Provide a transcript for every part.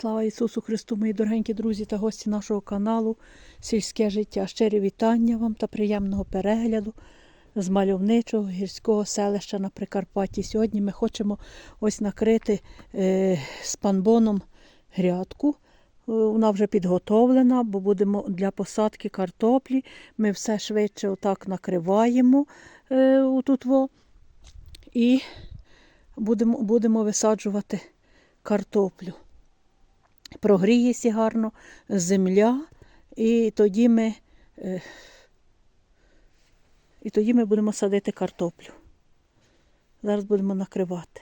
Слава Ісусу Христу, мої дорогенькі друзі та гості нашого каналу Сільське життя. Щирі вітання вам та приємного перегляду з мальовничого гірського селища на Прикарпатті. Сьогодні ми хочемо ось накрити е, з панбоном грядку. Е, Вона вже підготовлена, бо будемо для посадки картоплі. Ми все швидше отак накриваємо е, отут во, і будемо, будемо висаджувати картоплю прогріється гарно земля, і тоді ми, е, і тоді ми будемо садити картоплю. Зараз будемо накривати.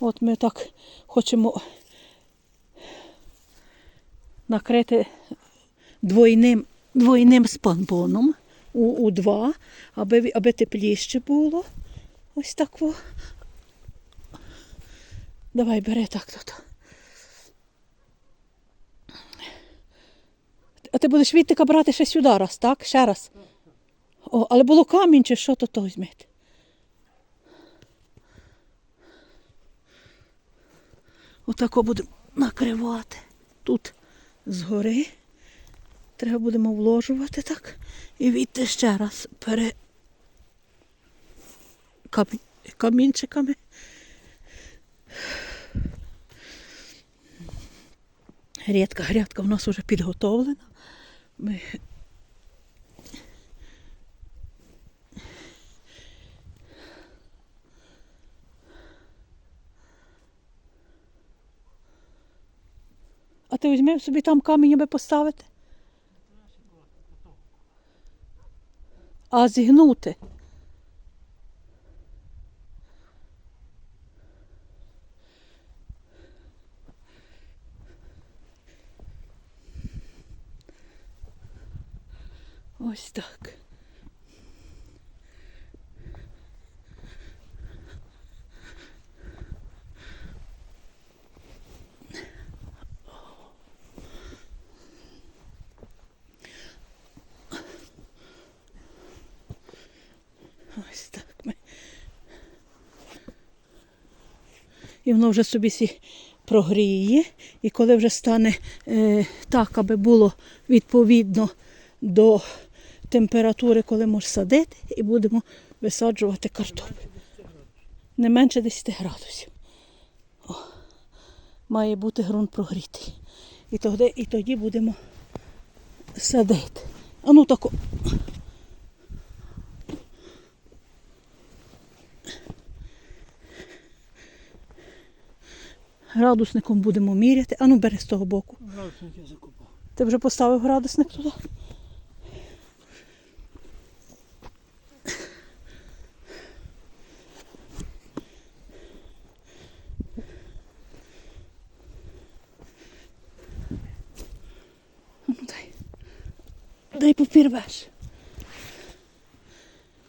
От ми так хочемо накрити двойним, двойним спанбоном у, у два, аби, аби тепліше було. Ось так. Давай, бери так тут. Ти будеш відтика брати ще сюди раз, так? Ще раз. О, але було камінь чи що, то то візьмете. Отако будемо накривати. Тут згори. Треба будемо вложувати так. І відти ще раз пере камінь... камінчиками. Грядка, грядка в нас вже підготовлена. Ми... А ти візьми собі там камінь аби поставити? А зігнути. Ось так. Ось так ми. І воно вже собі сі прогріє. І коли вже стане е, так, аби було відповідно до температури, коли можеш садити, і будемо висаджувати картоплю. Не менше 10 градусів. О, має бути ґрунт прогрітий. І тоді, і тоді будемо садити. А ну тако. Градусником будемо міряти. А ну бери з того боку. Градусник я закупав. Ти вже поставив градусник туди? Дай попірвеш.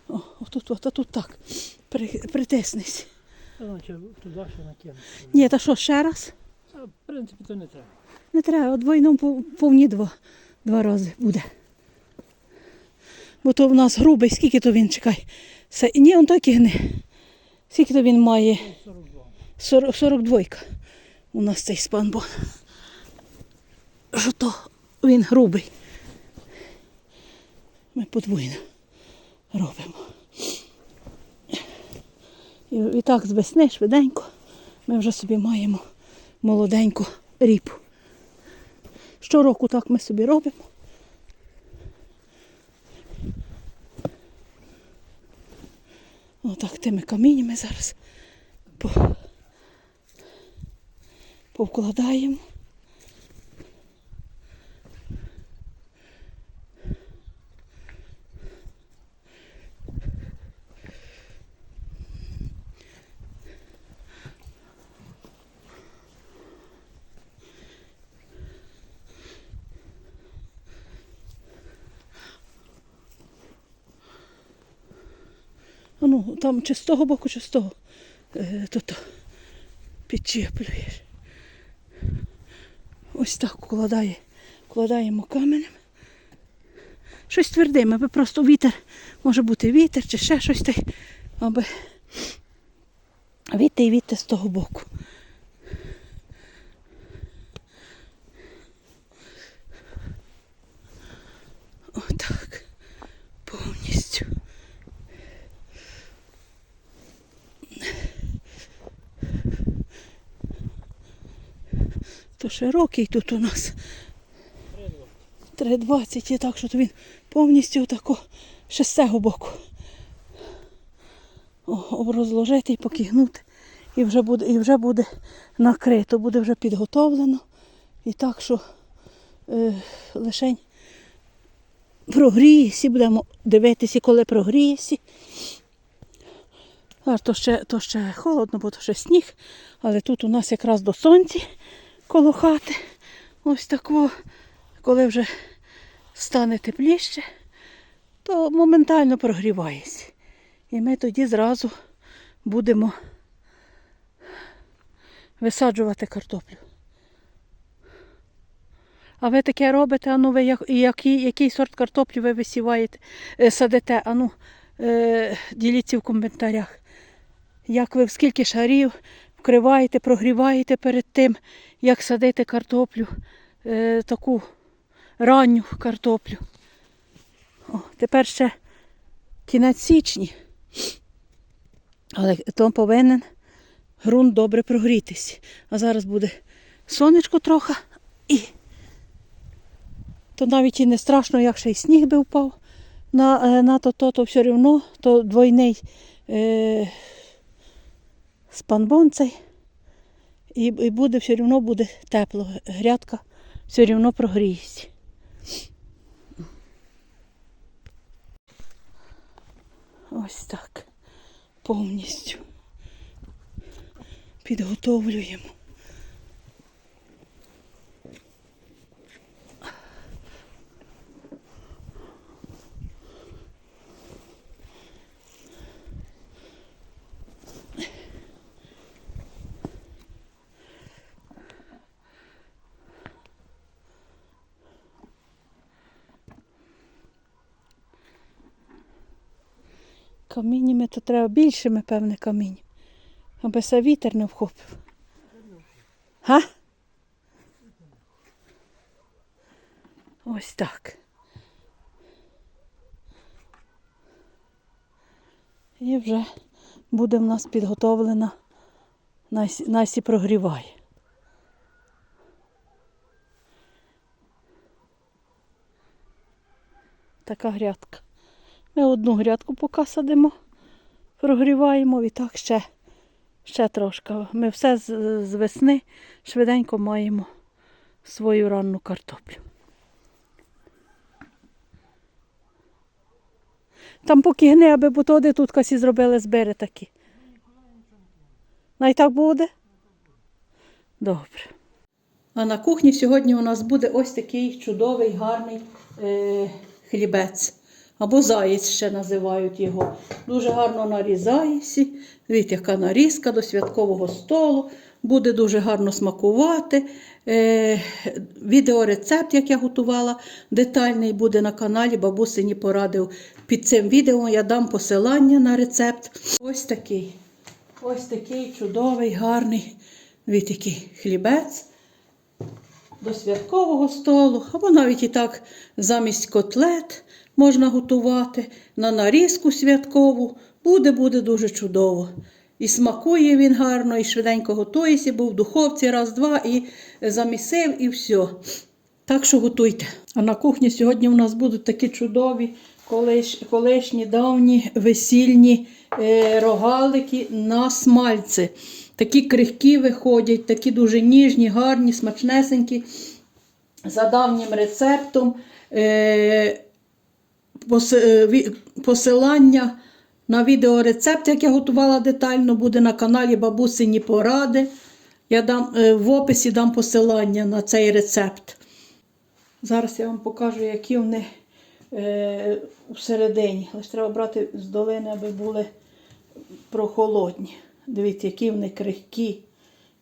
О, отут, от, а тут так. При, притиснись. Туди ще накинути. Ні, та що, ще раз? В принципі, то не треба. Не треба, двойном пов- повні два, два рази буде. Бо то в нас грубий, скільки то він, чекай. Це, ні, он той кигне. Скільки то він має? 42. 40, 42 у нас цей спанбон. Що то він грубий. Ми подвоєно робимо. І, і так з весни швиденько ми вже собі маємо молоденьку ріпу. Щороку так ми собі робимо. Отак тими каміннями зараз повкладаємо. Ну, там чи з того боку, чи з того. Е, то підчеплюєш. Ось так вкладає, вкладаємо каменем. Щось твердим, аби просто вітер, може бути вітер чи ще щось, аби віти і віти з того боку. То широкий тут у нас. 3,20 і так, що то він повністю отако ще з цього боку. Розложити і покигнути. І вже буде, і вже буде накрито, буде вже підготовлено. І так, що е, лишень прогрієсі, будемо дивитися, коли прогрієсі. То ще, то ще холодно, бо то ще сніг. Але тут у нас якраз до сонця коло хати. Ось тако, коли вже стане тепліше, то моментально прогрівається. І ми тоді зразу будемо висаджувати картоплю. А ви таке робите, а ну ви як, який, який сорт картоплі ви висіваєте, е, садите? А ну, е, діліться в коментарях. Як ви скільки шарів вкриваєте, прогріваєте перед тим, як садити картоплю, е, таку ранню картоплю. О, тепер ще кінець січні. Але то повинен ґрунт добре прогрітись. А зараз буде сонечко трохи і то навіть і не страшно, як ще й сніг би впав на, е, на то, то, то все одно, то двойний е, спанбон цей. І, і буде все одно буде тепло. Грядка все одно прогріється. Ось так. Повністю підготовлюємо. Каміннями то треба більшими, певне, камінь. Аби се вітер не вхопив. Га? Ось так. І вже буде в нас підготовлена, Насі, Насі прогріває. Така грядка. Ми одну грядку поки садимо, прогріваємо і так ще, ще трошки. Ми все з, весни швиденько маємо свою ранну картоплю. Там поки гне, аби бутоди тут касі зробили збери такі. Най так буде? Добре. А на кухні сьогодні у нас буде ось такий чудовий, гарний е, хлібець. Або заєць ще називають його. Дуже гарно нарізається. Дивіться, яка нарізка до святкового столу. Буде дуже гарно смакувати. Е, відеорецепт, як я готувала, детальний буде на каналі. Бабусині порадив під цим відео. Я дам посилання на рецепт. Ось такий. Ось такий чудовий, гарний який хлібець до святкового столу, або навіть і так замість котлет можна готувати на нарізку святкову. Буде, буде дуже чудово. І смакує він гарно, і швиденько готується, бо в духовці раз-два і замісив, і все. Так що готуйте. А на кухні сьогодні у нас будуть такі чудові колиш, колишні давні весільні е, рогалики на смальці. Такі крихкі виходять, такі дуже ніжні, гарні, смачнесенькі. За давнім рецептом. Е, посилання на відеорецепт, як я готувала детально, буде на каналі Бабусині Поради. Я дам, е, в описі дам посилання на цей рецепт. Зараз я вам покажу, які вони е, всередині. Лише треба брати з долини, аби були прохолодні. Дивіться, які вони крихкі,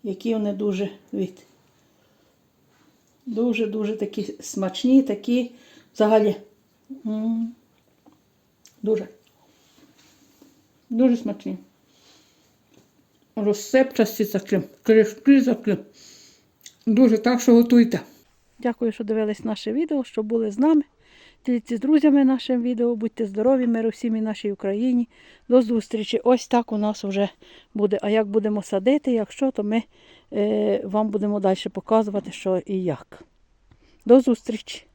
які вони дуже. Дуже-дуже такі смачні, такі взагалі. Дуже. Дуже смачні. Розсипчасті такі, крихкі такі. Дуже так, що готуйте. Дякую, що дивились наше відео, що були з нами. Діліться з друзями нашим відео, будьте здорові, миру всім і нашій Україні. До зустрічі. Ось так у нас вже буде. А як будемо садити, якщо, то ми е, вам будемо далі показувати, що і як. До зустрічі!